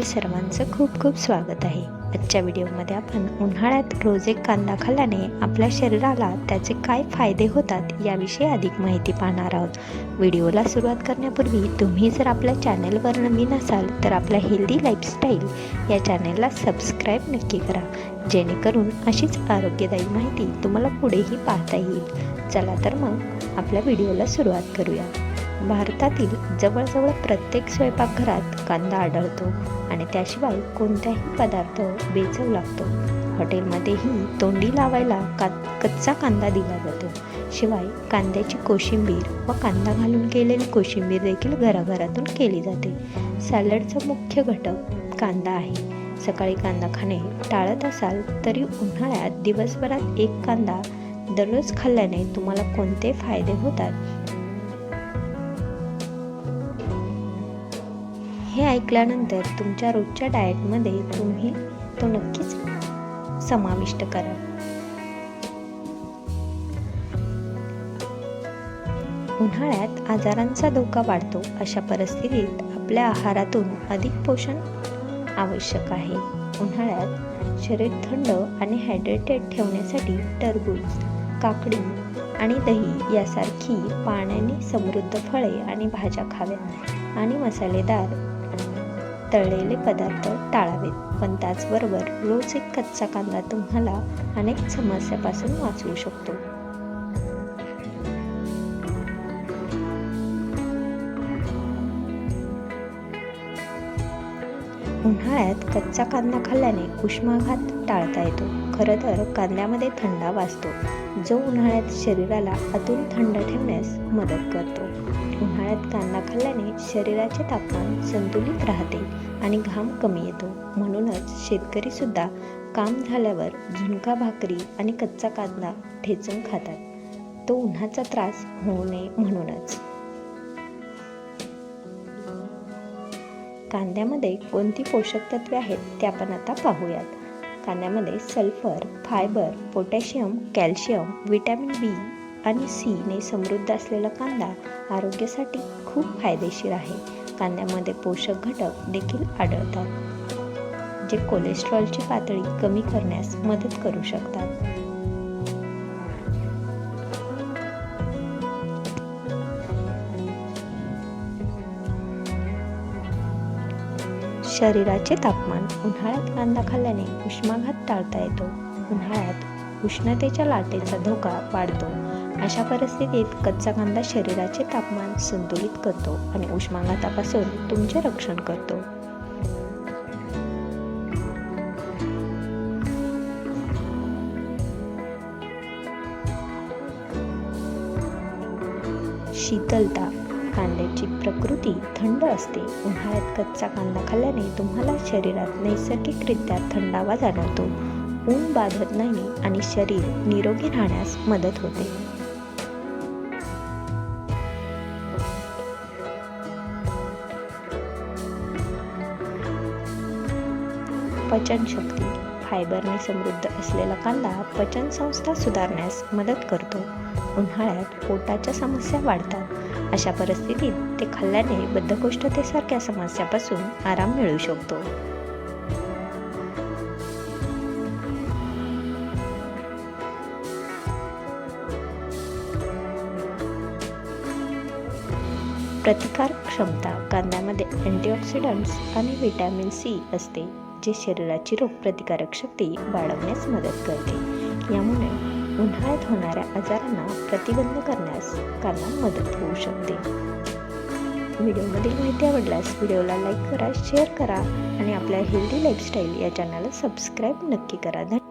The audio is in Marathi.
व्हिडिओमध्ये सर्वांचं खूप खूप स्वागत आहे. आजच्या व्हिडिओमध्ये आपण उन्हाळ्यात रोज एक कांदा खाल्ल्याने आपल्या शरीराला त्याचे काय फायदे होतात याविषयी अधिक माहिती पाहणार आहोत. व्हिडिओला सुरुवात करण्यापूर्वी तुम्ही जर आपल्या चॅनलवर नवीन असाल तर आपल्या हेल्दी लाईफस्टाईल या चॅनलला सबस्क्राईब नक्की करा. जेणेकरून अशीच आरोग्यदायी माहिती तुम्हाला पुढेही पाहता येईल. चला तर मग आपल्या व्हिडिओला सुरुवात करूया. भारतातील जवळजवळ प्रत्येक स्वयंपाकघरात कांदा आढळतो आणि त्याशिवाय कोणताही पदार्थ बेचव लागतो. हॉटेलमध्येही तोंडी लावायला का कच्चा कांदा दिला जातो. शिवाय कांद्याची कोशिंबीर व कांदा घालून केलेली कोशिंबीर देखील घराघरातून केली जाते. सॅलडचा मुख्य घटक कांदा आहे. सकाळी कांदा खाणे टाळत असाल तरी उन्हाळ्यात दिवसभरात एक कांदा दररोज खाल्ल्याने तुम्हाला कोणते फायदे होतात? हे ऐकल्यानंतर तुमच्या रोजच्या डाएटमध्ये तुम्ही तो नक्कीच समाविष्ट करा. उन्हाळ्यात आजारांचा धोका वाढतो अशा परिस्थितीत आपल्या आहारातून अधिक पोषण आवश्यक आहे. उन्हाळ्यात शरीर थंड आणि हायड्रेटेड ठेवण्यासाठी टरबूज काकडी आणि दही यासारखी पाण्याने समृद्ध फळे आणि भाज्या खाव्यात आणि मसालेदार तळलेले पदार्थ टाळावेत. पण त्याचबरोबर रोज एक कच्चा कांदा तुम्हाला अनेक समस्यापासून वाचवू शकतो. उन्हाळ्यात कच्चा कांदा खाल्ल्याने उष्माघात टाळता येतो. खरं तर कांद्यामध्ये थंडावा असतो जो उन्हाळ्यात शरीराला अतून थंड ठेवण्यास मदत करतो. उन्हाळ्यात कांदा खाल्ल्याने शरीराचे तापमान संतुलित राहते आणि घाम कमी येतो. म्हणूनच शेतकरीसुद्धा काम झाल्यावर झुणका भाकरी आणि कच्चा कांदा ठेचून खातात. तो उन्हाचा त्रास होऊ नये म्हणूनच. कांद्यामध्ये कोणती पोषक तत्वे आहेत ते आपण आता पाहूयात. कांद्यामध्ये sulphur fibre potassium calcium vitamin B आणि सीने समृद्ध असलेला कांदा आरोग्यासाठी खूप फायदेशीर आहे. कांद्यामध्ये पोषक घटक देखील आढळतात जे कोलेस्ट्रॉलची पातळी कमी करण्यास मदत करू शकतात. शरीराचे तापमान उन्हाळ्यात कांदा खाल्ल्याने उष्माघात टाळता येतो. उन्हाळ्यात उष्णतेच्या लाटेचा धोका वाढतो. अशा परिस्थितीत कच्चा कांदा शरीराचे तापमान संतुलित करतो आणि उष्माघातापासून तुमचे रक्षण करतो. शीतलता कांद्याची प्रकृती थंड असते. उन्हाळ्यात कच्चा कांदा खाल्ल्याने तुम्हाला शरीरात नैसर्गिकरित्या थंडावा जाणवतो ऊन बाधत नाही आणि शरीर निरोगी राहण्यास मदत होते. पचनशक्ती फायबरने समृद्ध असलेला कांदा पचनसंस्था सुधारण्यास मदत करतो. उन्हाळ्यात पोटाच्या समस्या वाढतात. अशा परिस्थितीत ते खाल्ल्याने बद्धकोष्ठतेसारख्या समस्यापासून आराम मिळू शकतो. प्रतिकार क्षमता कांद्यामध्ये अँटीऑक्सिडंट्स आणि व्हिटॅमिन सी असते. जे शरीराची रोगप्रतिकारक शक्ती वाढवण्यास मदत करते. यामुळे उन्हाळ्यात होणाऱ्या आजारांना प्रतिबंध करण्यास कांदा मदत होऊ शकते. व्हिडिओमधील माहिती आवडल्यास व्हिडिओला लाईक करा शेअर करा आणि आपल्या हेल्दी लाईफस्टाईल या चॅनलला सबस्क्राईब नक्की करा. धन्यवाद.